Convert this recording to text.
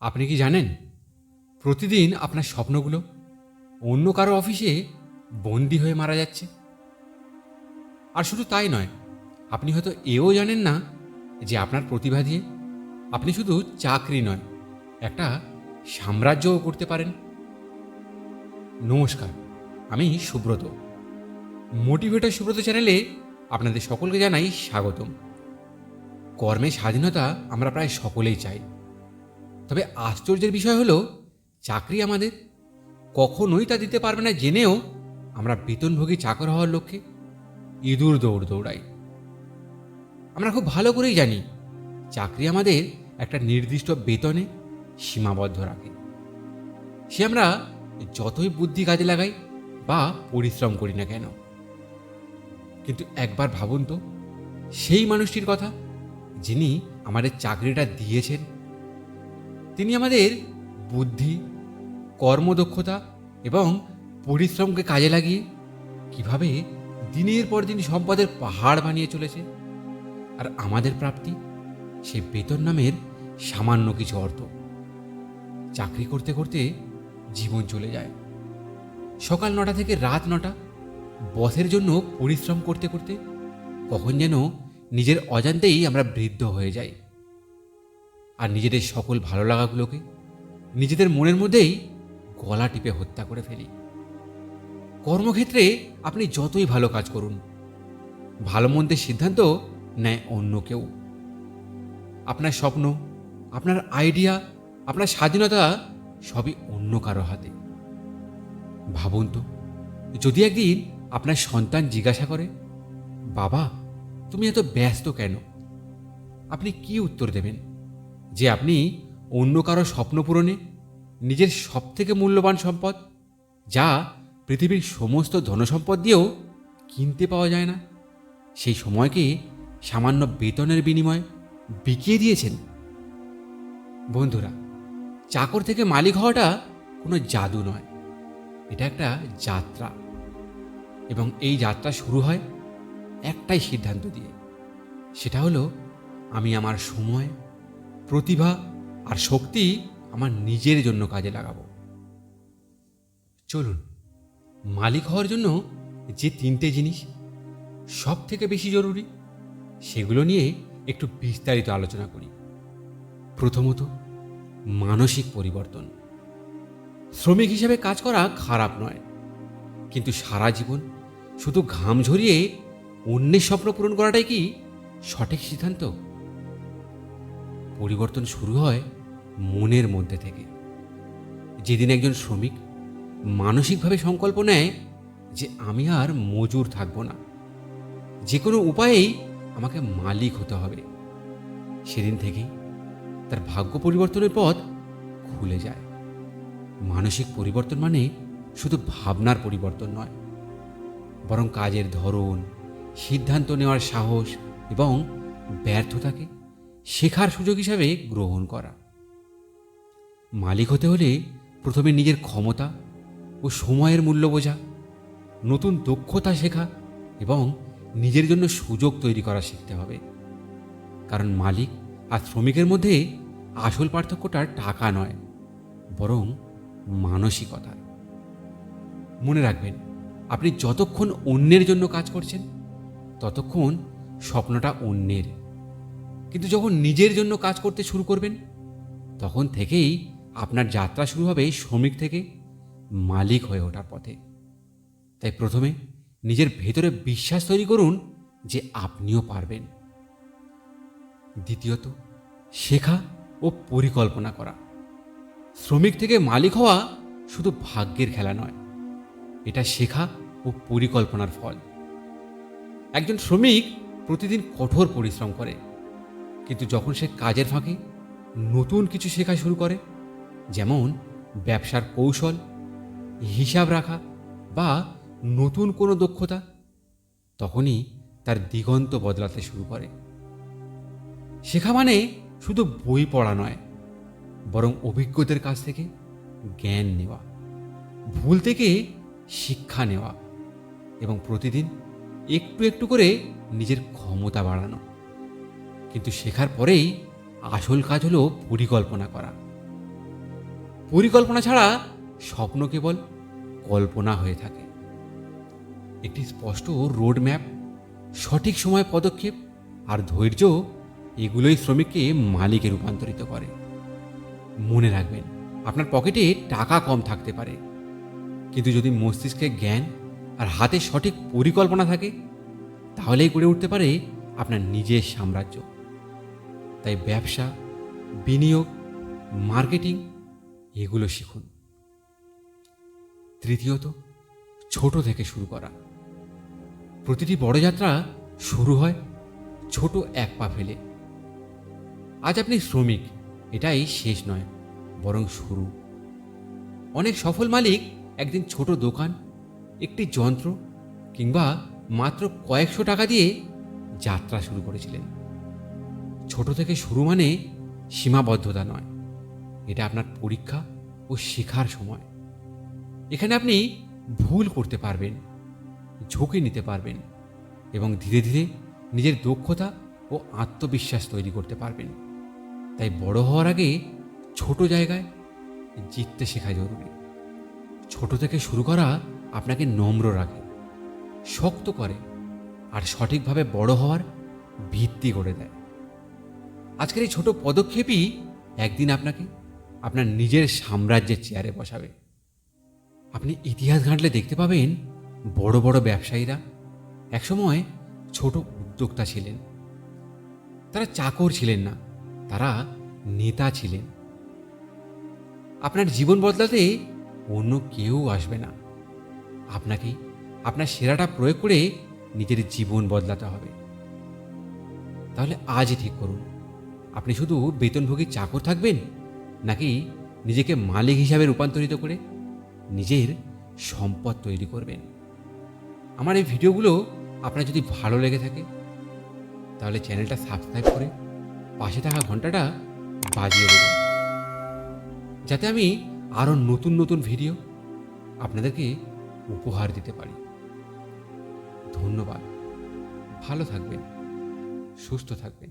আপনি কি জানেন? প্রতিদিন আপনার স্বপ্নগুলো অন্য কারও অফিসে বন্দি হয়ে মারা যাচ্ছে। আর শুধু তাই নয়, আপনি হয়তো এও জানেন না যে আপনার প্রতিভা দিয়ে আপনি শুধু চাকরি নয়, একটা সাম্রাজ্যও করতে পারেন। নমস্কার, আমি সুব্রত। মোটিভেটর সুব্রত চ্যানেলে আপনাদের সকলকে জানাই স্বাগতম। কর্মে স্বাধীনতা আমরা প্রায় সকলেই চাই। তবে আশ্চর্যের বিষয় হলো, চাকরি আমাদের। কখনোই তা দিতে পারবে না জেনেও আমরা বেতনভোগী চাকর হওয়ার লক্ষ্যে ইঁদুর দৌড় দৌড়াই। আমরা খুব ভালো করেই জানি, চাকরি আমাদের একটা নির্দিষ্ট বেতনে সীমাবদ্ধ রাখে। সে আমরা যতই বুদ্ধি কাজে লাগাই বা পরিশ্রম করি না কেন। কিন্তু একবার ভাবুন তো, সেই মানুষটির কথা যিনি আমাদের চাকরিটা দিয়েছেন তিনি আমাদের বুদ্ধি, কর্মদক্ষতা এবং পরিশ্রমকে কাজে লাগিয়ে কীভাবে দিনের পর দিন সম্পদের পাহাড় বানিয়ে চলেছে আর আমাদের প্রাপ্তি সে বেতন নামের সামান্য কিছু অর্থ। চাকরি করতে করতে জীবন চলে যায়। সকাল নটা থেকে রাত নটা বসের জন্য পরিশ্রম করতে করতে কখন যেন নিজের অজান্তেই আমরা বৃদ্ধ হয়ে যাই। আর নিজেদের সকল ভালো লাগাগুলোকে নিজেদের মনের মধ্যেই গলা টিপে হত্যা করে ফেলি। কর্মক্ষেত্রে আপনি যতই ভালো কাজ করুন, ভালো মন্দের সিদ্ধান্ত নেয় অন্য কেউ। আপনার স্বপ্ন, আপনার আইডিয়া আপনার স্বাধীনতা সবই অন্য কারও হাতে। ভাবুন তো, যদি একদিন আপনার সন্তান জিজ্ঞাসা করে, বাবা, তুমি এত ব্যস্ত কেন? আপনি কি উত্তর দেবেন? যে আপনি অন্য কারও স্বপ্ন পূরণে নিজের সবথেকে মূল্যবান সম্পদ, যা পৃথিবীর সমস্ত ধনসম্পদ দিয়েও কিনতে পাওয়া যায় না, সেই সময়কে সামান্য বেতনের বিনিময়ে বিকিয়ে দিয়েছেন। বন্ধুরা, চাকর থেকে মালিক হওয়াটা কোনো জাদু নয়, এটা একটা যাত্রা। এবং এই যাত্রা শুরু হয় একটাই সিদ্ধান্ত দিয়ে, সেটা হলো, আমি আমার সময় প্রতিভা আর শক্তি আমার নিজের জন্য কাজে লাগাবো। চলুন, মালিক হওয়ার জন্য যে তিনটে জিনিস সব থেকে বেশি জরুরি, সেগুলো নিয়ে একটু বিস্তারিত আলোচনা করি। প্রথমত, মানসিক পরিবর্তন। শ্রমিক হিসেবে কাজ করা খারাপ নয়, কিন্তু সারা জীবন শুধু ঘাম ঝরিয়ে অন্যের স্বপ্ন পূরণ করাটাই কি সঠিক সিদ্ধান্ত? পরিবর্তন শুরু হয় মনের মধ্যে থেকে। যেদিন একজন শ্রমিক মানসিকভাবে সংকল্প নেয় যে আমি আর মজুর থাকব না, যে কোনো উপায়েই আমাকে মালিক হতে হবে, সেদিন থেকেই তার ভাগ্য পরিবর্তনের পথ খুলে যায়। মানসিক পরিবর্তন মানে শুধু ভাবনার পরিবর্তন নয়, বরং কাজের ধরন, সিদ্ধান্ত নেওয়ার সাহস এবং ব্যর্থতাকে শেখার সুযোগ হিসাবে গ্রহণ করা। মালিক হতে হলে প্রথমে নিজের ক্ষমতা ও সময়ের মূল্য বোঝা, নতুন দক্ষতা শেখা এবং নিজের জন্য সুযোগ তৈরি করা শিখতে হবে। কারণ মালিক আর শ্রমিকের মধ্যে আসল পার্থক্যটা টাকা নয়, বরং মানসিকতা। মনে রাখবেন, আপনি যতক্ষণ অন্যের জন্য কাজ করছেন, ততক্ষণ স্বপ্নটা অন্যের। কিন্তু যখন নিজের জন্য কাজ করতে শুরু করবেন, তখন থেকেই আপনার যাত্রা শুরু হবে শ্রমিক থেকে মালিক হয়ে ওঠার পথে। তাই প্রথমে নিজের ভেতরে বিশ্বাস তৈরি করুন যে আপনিও পারবেন। দ্বিতীয়ত, শেখা ও পরিকল্পনা করা। শ্রমিক থেকে মালিক হওয়া শুধু ভাগ্যের খেলা নয়, এটা শেখা ও পরিকল্পনার ফল। একজন শ্রমিক প্রতিদিন কঠোর পরিশ্রম করে কিন্তু যখন সে কাজের ফাঁকে নতুন কিছু শেখা শুরু করে, যেমন ব্যবসার কৌশল, হিসাব রাখা বা নতুন কোনো দক্ষতা, তখনই তার দিগন্ত বদলাতে শুরু করে। শেখা মানে শুধু বই পড়া নয়, বরং অভিজ্ঞদের কাছ থেকে জ্ঞান নেওয়া, ভুল থেকে শিক্ষা নেওয়া এবং প্রতিদিন একটু একটু করে নিজের ক্ষমতা বাড়ানো। কিন্তু শেখার পরেই আসল কাজ হলো পরিকল্পনা করা। পরিকল্পনা ছাড়া স্বপ্ন কেবল কল্পনা হয়ে থাকে। একটি স্পষ্ট রোড ম্যাপ সঠিক সময় পদক্ষেপ আর ধৈর্য এগুলোই শ্রমিককে মালিকে রূপান্তরিত করে। মনে রাখবেন, আপনার পকেটে টাকা কম থাকতে পারে। কিন্তু যদি মস্তিষ্কে জ্ঞান আর হাতে সঠিক পরিকল্পনা থাকে, তাহলেই গড়ে উঠতে পারে আপনার নিজের সাম্রাজ্য। তাই ব্যবসা, বিনিয়োগ, মার্কেটিং, এগুলো শিখুন। তৃতীয়ত, ছোট থেকে শুরু করা। প্রতিটি বড় যাত্রা শুরু হয় ছোট এক পা ফেলে। আজ আপনি শ্রমিক, এটাই শেষ নয়, বরং শুরু। অনেক সফল মালিক একদিন ছোট দোকান, একটি যন্ত্র কিংবা মাত্র কয়েকশো টাকা দিয়ে যাত্রা শুরু করেছিলেন। ছোট থেকে শুরু মানে সীমাবদ্ধতা নয়। এটা আপনার পরীক্ষা ও শেখার সময়। এখানে আপনি ভুল করতে পারবেন, ঝুঁকি নিতে পারবেন এবং ধীরে ধীরে নিজের দক্ষতা ও আত্মবিশ্বাস তৈরি করতে পারবেন। তাই বড় হওয়ার আগে ছোট জায়গায় জিততে শেখা জরুরি। ছোট থেকে শুরু করা আপনাকে নম্র রাখে, শক্ত করে আর সঠিকভাবে বড় হওয়ার ভিত্তি করে দেয়। আজকের এই ছোট পদক্ষেপই একদিন আপনাকে আপনার নিজের সাম্রাজ্যের চেয়ারে বসাবে। আপনি ইতিহাস ঘাঁটলে দেখতে পাবেন বড় বড় ব্যবসায়ীরা একসময় ছোট উদ্যোক্তা ছিলেন। তারা চাকর ছিলেন না, তারা নেতা ছিলেন। আপনার জীবন বদলাতে অন্য কেউ আসবে না। আপনাকেই আপনার সেরাটা প্রয়োগ করে নিজের জীবন বদলাতে হবে। তাহলে আজই ঠিক করুন। আপনি শুধু বেতনভোগী চাকর থাকবেন, নাকি নিজেকে মালিক হিসাবে রূপান্তরিত করে নিজের সম্পদ তৈরি করবেন? আমার এই ভিডিওগুলো আপনার যদি ভালো লেগে থাকে, তাহলে চ্যানেলটা সাবস্ক্রাইব করে পাশে থাকা ঘন্টাটা বাজিয়ে দেবেন। যাতে আমি আরও নতুন নতুন ভিডিও আপনাদেরকে উপহার দিতে পারি। ধন্যবাদ। ভালো থাকবেন, সুস্থ থাকবেন।